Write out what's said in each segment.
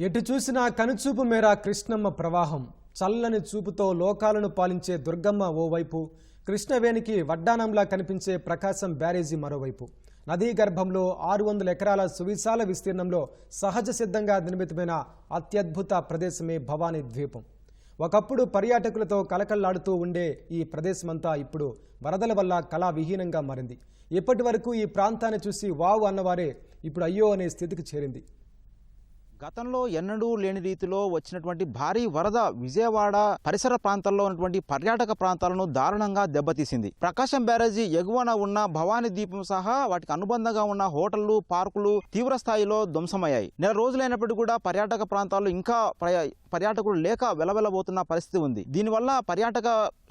ఎటు చూసినా కనుచూపు మేర కృష్ణమ్మ ప్రవాహం. చల్లని చూపుతో లోకాలను పాలించే దుర్గమ్మ ఓవైపు కృష్ణవేణికి వడ్డానంలా కనిపించే ప్రకాశం బ్యారేజీ మరోవైపు. నదీ గర్భంలో ఆరు వందల ఎకరాల సువిశాల విస్తీర్ణంలో సహజ సిద్ధంగా నిర్మితమైన అత్యద్భుత ప్రదేశమే భవానీ ద్వీపం. ఒకప్పుడు పర్యాటకులతో కలకల్లాడుతూ ఉండే ఈ ప్రదేశమంతా ఇప్పుడు వరదల వల్ల కళావిహీనంగా మారింది. ఇప్పటి వరకు ఈ ప్రాంతాన్ని చూసి వావ్ అన్నవారే ఇప్పుడు అయ్యో అనే స్థితికి చేరింది. గతంలో ఎన్నడూ లేని రీతిలో వచ్చినటువంటి భారీ వరద విజయవాడ పరిసర ప్రాంతాల్లో ఉన్నటువంటి పర్యాటక ప్రాంతాలను దారుణంగా దెబ్బతీసింది. ప్రకాశం బ్యారేజీ ఎగువన ఉన్న భవానీ ద్వీపం సహా వాటికి అనుబంధంగా ఉన్న హోటళ్ళు పార్కులు తీవ్ర స్థాయిలో ధ్వంసమయ్యాయి. నెల రోజులైనప్పటికీ కూడా పర్యాటక ప్రాంతాల్లో ఇంకా పర్యాటకులు లేక వెలవెలబోతున్న పరిస్థితి ఉంది. దీనివల్ల పర్యాటక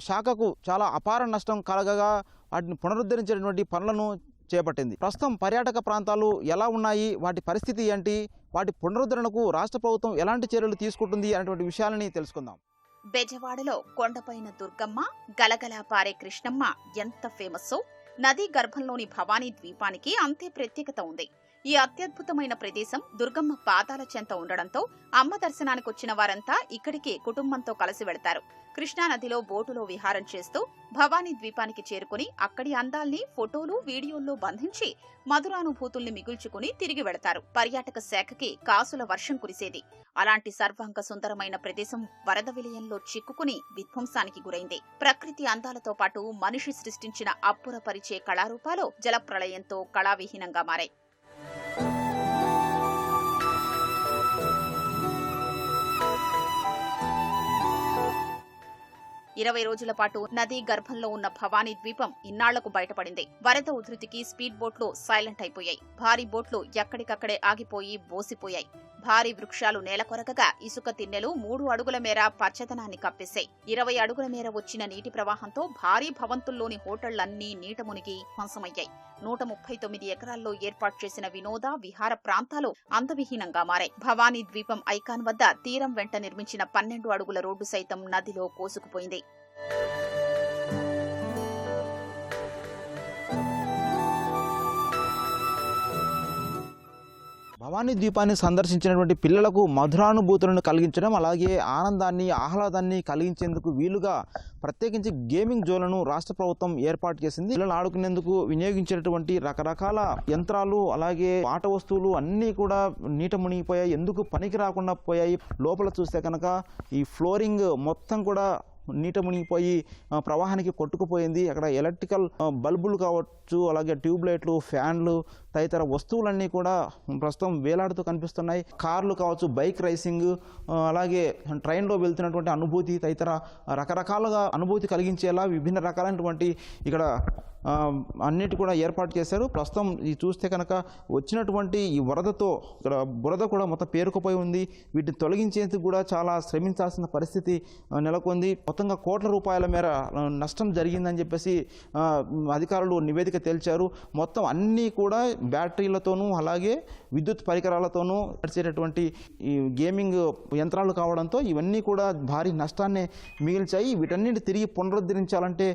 శాఖకు చాలా అపార నష్టం కలగగా వాటిని పునరుద్ధరించేటువంటి పనులను చేపట్టింది. ప్రస్తుతం పర్యాటక ప్రాంతాలు ఎలా ఉన్నాయి? వాటి పరిస్థితి ఏంటి? వాటి పునరుద్ధరణకు రాష్ట్ర ప్రభుత్వం ఎలాంటి చర్యలు తీసుకుంటుంది? అనేటువంటి విషయాలని తెలుసుకుందాం. బెజవాడలో కొండపైన దుర్గమ్మ గలగల పారే కృష్ణమ్మ ఎంత ఫేమస్సో నదీ గర్భంలోని భవానీ ద్వీపానికి అంతే ప్రత్యేకత ఉంది. ఈ అత్యద్భుతమైన ప్రదేశం దుర్గమ్మ పాదాల చెంత ఉండడంతో అమ్మ దర్శనానికి వచ్చిన వారంతా ఇక్కడికే కుటుంబంతో కలిసి వెళతారు. కృష్ణా నదిలో బోటులో విహారం చేస్తూ భవానీ ద్వీపానికి చేరుకుని అక్కడి అందాల్ని ఫోటోలు వీడియోల్లో బంధించి మధురానుభూతుల్ని మిగుల్చుకుని తిరిగి వెళతారు. పర్యాటక శాఖకి కాసుల వర్షం కురిసేది. అలాంటి సర్వాంగ సుందరమైన ప్రదేశం వరద విలయంలో చిక్కుకుని విధ్వంసానికి గురైంది. ప్రకృతి అందాలతో పాటు మనిషి సృష్టించిన అప్పురపరిచే కళారూపాలు జలప్రళయంతో కళావిహీనంగా మారాయి. ఇరవై రోజుల పాటు నదీ గర్భంలో ఉన్న భవానీ ద్వీపం ఇన్నాళ్ళకు బయటపడింది. వరద ఉధృతికి స్పీడ్ బోట్లు సైలెంట్ అయిపోయాయి. భారీ బోట్లు ఎక్కడికక్కడే ఆగిపోయి బోసిపోయాయి. భారీ వృక్షాలు నేలకొరకగా ఇసుక తిన్నెలు మూడు అడుగుల మేర పచ్చదనాన్ని కప్పేశాయి. ఇరవై అడుగుల మేర వచ్చిన నీటి ప్రవాహంతో భారీ భవంతుల్లోని హోటళ్ళన్నీ నీట మునిగి ధ్వంసమయ్యాయి. నూట ముప్పై తొమ్మిది ఎకరాల్లో ఏర్పాటు చేసిన వినోద విహార ప్రాంతాలు అందవిహీనంగా మారాయి. భవానీ ద్వీపం ఐకాన్ వద్ద తీరం వెంట నిర్మించిన పన్నెండు అడుగుల రోడ్డు సైతం నదిలో కోసుకుపోయింది. భవానీ ద్వీపాన్ని సందర్శించినటువంటి పిల్లలకు మధురానుభూతులను కలిగించడం అలాగే ఆనందాన్ని ఆహ్లాదాన్ని కలిగించేందుకు వీలుగా ప్రత్యేకించి గేమింగ్ జోన్లను రాష్ట్ర ప్రభుత్వం ఏర్పాటు చేసింది. పిల్లలు ఆడుకునేందుకు వినియోగించినటువంటి రకరకాల యంత్రాలు అలాగే ఆట వస్తువులు అన్నీ కూడా నీట మునిగిపోయాయి. ఎందుకు పనికి రాకుండా పోయాయి? లోపల చూస్తే కనుక ఈ ఫ్లోరింగ్ మొత్తం కూడా నీట మునిగిపోయి ప్రవాహానికి కొట్టుకుపోయింది. అక్కడ ఎలక్ట్రికల్ బల్బులు కావచ్చు అలాగే ట్యూబ్ లైట్లు ఫ్యాన్లు తదితర వస్తువులన్నీ కూడా ప్రస్తుతం వేలాడుతూ కనిపిస్తున్నాయి. కార్లు కావచ్చు బైక్ రైసింగ్ అలాగే ట్రైన్లో వెళ్తున్నటువంటి అనుభూతి తదితర రకరకాలుగా అనుభూతి కలిగించేలా విభిన్న రకాలైనటువంటి ఇక్కడ అన్నిటి కూడా ఏర్పాటు చేశారు. ప్రస్తుతం ఈ చూస్తే కనుక వచ్చినటువంటి ఈ వరదతో ఇక్కడ బురద కూడా మొత్తం పేరుకుపోయి ఉంది. వీటిని తొలగించేందుకు కూడా చాలా శ్రమించాల్సిన పరిస్థితి నెలకొంది. మొత్తంగా కోట్ల రూపాయల మేర నష్టం జరిగిందని చెప్పేసి అధికారులు నివేదిక తేల్చారు. మొత్తం అన్నీ కూడా బ్యాటరీలతోనూ అలాగే విద్యుత్ పరికరాలతోనూ నడిచేటటువంటి ఈ గేమింగ్ యంత్రాలు కావడంతో ఇవన్నీ కూడా భారీ నష్టాన్ని మిగిల్చాయి. వీటన్నిటి తిరిగి పునరుద్ధరించాలంటే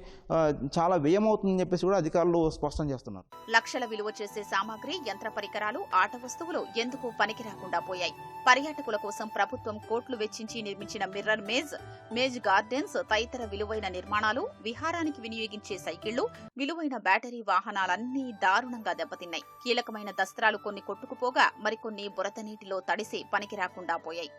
చాలా వ్యయమవుతుందని చెప్పేసి కూడా అధికారులు స్పష్టం చేస్తున్నారు. లక్షల విలువ చేసే సామాగ్రి యంత్ర పరికరాలు ఆట వస్తువులు ఎందుకు పనికి రాకుండా పోయాయి? పర్యాటకుల కోసం ప్రభుత్వం కోట్లు వెచ్చించి నిర్మించిన మిర్రర్ మేజ్ మేజ్ గార్డెన్స్ తదితర విలువైన నిర్మాణాలు విహారానికి వినియోగించే సైకిళ్ళు విలువైన బ్యాటరీ వాహనాలన్నీ దారుణంగా దెబ్బతిన్నాయి. కీలకమైన దస్త్రాలు కొన్ని కొట్టుకుపోగా మరికొన్ని బురద నీటిలో తడిసి పనికి రాకుండా పోయాయి.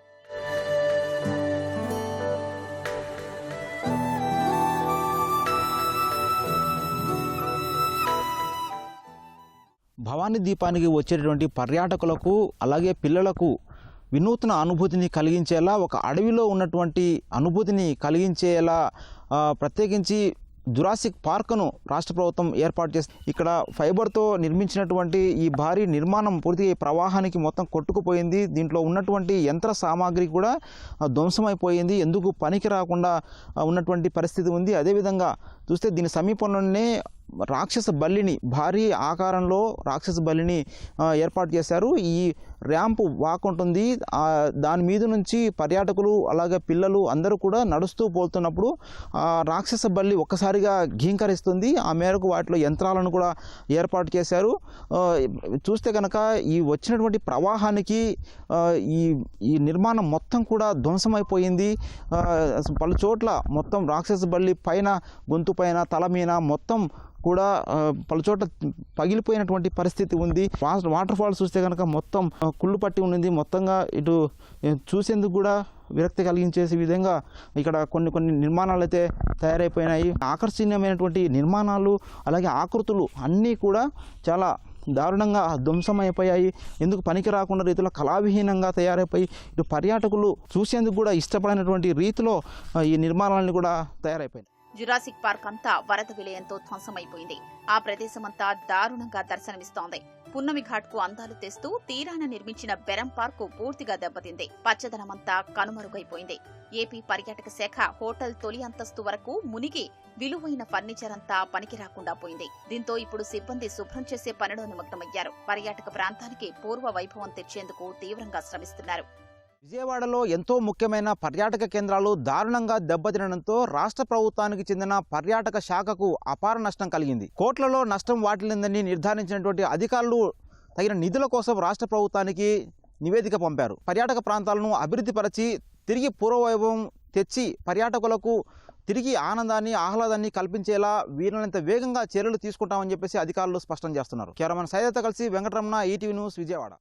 భవానీ దీపానికి వచ్చేటటువంటి పర్యాటకులకు అలాగే పిల్లలకు వినూత్న అనుభూతిని కలిగించేలా ఒక అడవిలో ఉన్నటువంటి అనుభూతిని కలిగించేలా ప్రత్యేకించి జురాసిక్ పార్క్ను రాష్ట్ర ప్రభుత్వం ఏర్పాటు చేసి ఇక్కడ ఫైబర్తో నిర్మించినటువంటి ఈ భారీ నిర్మాణం పూర్తిగా ఈ ప్రవాహానికి మొత్తం కొట్టుకుపోయింది. దీంట్లో ఉన్నటువంటి యంత్ర సామాగ్రి కూడా ధ్వంసమైపోయింది. ఎందుకు పనికి రాకుండా ఉన్నటువంటి పరిస్థితి ఉంది. అదేవిధంగా చూస్తే దీని సమీపంలోనే రాక్షస బల్లిని భారీ ఆకారంలో రాక్షస బల్లిని ఏర్పాటు చేశారు. ఈ ర్యాంపు వాక్ ఉంటుంది దాని మీద నుంచి పర్యాటకులు అలాగే పిల్లలు అందరూ కూడా నడుస్తూ పోతున్నప్పుడు ఆ రాక్షస బల్లి ఒక్కసారిగా ఘీంకరిస్తుంది. ఆ మేరకు వాటిలో యంత్రాలను కూడా ఏర్పాటు చేశారు. చూస్తే కనుక ఈ వచ్చినటువంటి ప్రవాహానికి ఈ ఈ నిర్మాణం మొత్తం కూడా ధ్వంసమైపోయింది. పలు చోట్ల మొత్తం రాక్షస బల్లి పైన గొంతు పైన తల మీద మొత్తం కూడా పలుచోట్ల పగిలిపోయినటువంటి పరిస్థితి ఉంది. వాటర్ ఫాల్స్ చూస్తే కనుక మొత్తం కుళ్ళు పట్టి ఉన్నది మొత్తంగా ఇటు చూసేందుకు కూడా విరక్తి కలిగించేసే విధంగా ఇక్కడ కొన్ని కొన్ని నిర్మాణాలు అయితే తయారైపోయినాయి. ఆకర్షణీయమైనటువంటి నిర్మాణాలు అలాగే ఆకృతులు అన్నీ కూడా చాలా దారుణంగా ధ్వంసమైపోయాయి ఎందుకు పనికి రాకుండా రీతిలో కళావిహీనంగా తయారైపోయి ఇటు పర్యాటకులు చూసేందుకు కూడా ఇష్టపడినటువంటి రీతిలో ఈ నిర్మాణాలను కూడా తయారైపోయాయి జురాసిక్ పార్క్ అంతా వరద విలయంతో ధ్వంసమైపోయింది. ఆ ప్రదేశమంతా దారుణంగా దర్శనమిస్తోంది. పున్నమి ఘాట్కు అందాలు తెస్తూ తీరాన నిర్మించిన బెరం పార్కు పూర్తిగా దెబ్బతింది. పచ్చదనమంతా కనుమరుగైపోయింది. ఏపీ పర్యాటక శాఖ హోటల్ తొలి అంతస్తు వరకు మునిగి విలువైన ఫర్నిచర్ అంతా పనికి రాకుండా పోయింది. దీంతో ఇప్పుడు సిబ్బంది శుభ్రం చేసే పనిలో నిమగ్నమయ్యారు. పర్యాటక ప్రాంతానికి పూర్వ వైభవం తెచ్చేందుకు తీవ్రంగా శ్రమిస్తున్నారు. విజయవాడలో ఎంతో ముఖ్యమైన పర్యాటక కేంద్రాలు దారుణంగా దెబ్బతినడంతో రాష్ట్ర ప్రభుత్వానికి చెందిన పర్యాటక శాఖకు అపార నష్టం కలిగింది. కోట్లలో నష్టం వాటిల్లిందని నిర్ధారించినటువంటి అధికారులు తగిన నిధుల కోసం రాష్ట్ర ప్రభుత్వానికి నివేదిక పంపారు. పర్యాటక ప్రాంతాలను అభివృద్ధిపరచి తిరిగి పూర్వవైభవం తెచ్చి పర్యాటకులకు తిరిగి ఆనందాన్ని ఆహ్లాదాన్ని కల్పించేలా వీలైనంత వేగంగా చర్యలు తీసుకుంటామని చెప్పేసి అధికారులు స్పష్టం చేస్తున్నారు. కెమెరామన్ సైదతో కలిసి వెంకటరమణ ఈటీవీ న్యూస్ విజయవాడ.